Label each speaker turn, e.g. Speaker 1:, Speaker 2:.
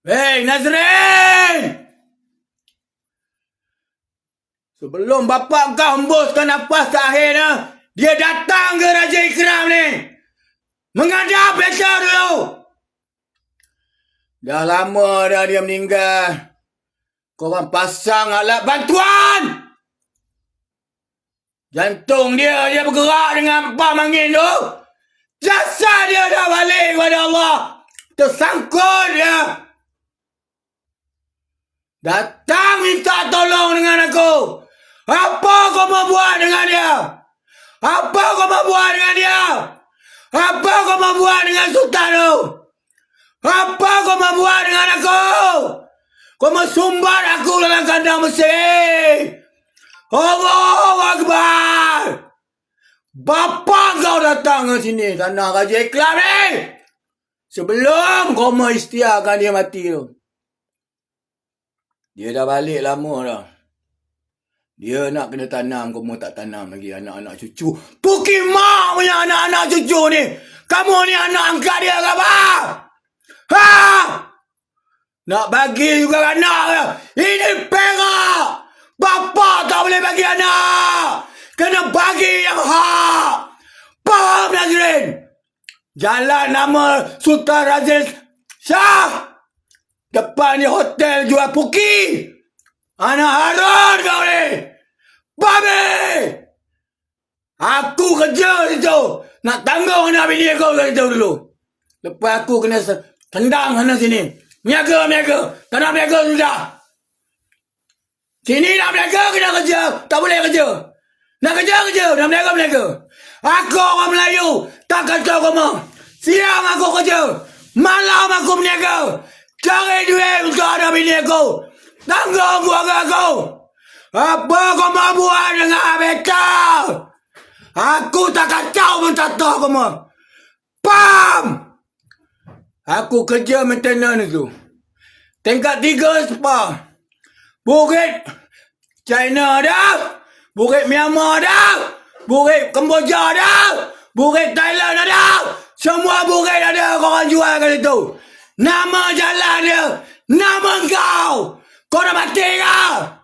Speaker 1: Hei Nazrin! Sebelum bapak kau hembuskan nafas terakhir ni, dia datang ke Raja Ikram ni. Menghadap betul dulu. Dah lama dah dia meninggal. Korang pasang alat bantuan. Jantung dia, dia bergerak dengan apa angin tu. Jasad dia dah balik kepada Allah. Tersangkut dia. Datang minta tolong dengan aku. Apa kau mau buat dengan dia? Apa kau mau buat dengan dia? Apa kau mau buat dengan Sultan tu? Apa kau mau buat dengan aku? Kau mau sumbat aku dalam kandang mesin? Allahu Akbar! Bapa kau datang ke sini tanah Raja Iklam ni! Sebelum kau mau dia mati tu. Dia dah balik lama dah. Dia nak kena tanam, kamu tak tanam lagi anak-anak cucu. Puki mak punya anak-anak cucu ni. Kamu ni anak angkat dia ke apa? Ha? Nak bagi juga anak dia. Ini perak. Bapa tak boleh bagi anak. Kena bagi yang hak. Faham Nazrin? Jalan nama Sultan Razil Shah. Depan ni hotel jual puki. Anak Harun kau ni. Babi. Aku kerja situ. Nak tanggung anak bini kau kat situ dulu. Lepas aku kena tendang sana sini. Miaga, miaga. Tak nak miaga sudah. Sini nak berniaga kena kerja. Tak boleh kerja. Nak kerja, kerja. Nak berniaga, berniaga. Aku orang Melayu. Tak kata kamu. Siang aku kerja. Malam aku berniaga. Cari duit untuk ada bini aku. Tanggung keluarga aku. Apa kau mau buat dengan mereka? Aku tak kacau pun tak tahu kamu. Pam! Aku kerja maintenance tu. Tingkat tiga spa. Bukit China dah. Bukit Myanmar dah. Bukit Kemboja dah. Bukit Thailand ada. Semua bukit ada korang jual kat situ. Nama jalan dia. Nama kau. Kau dah mati kah?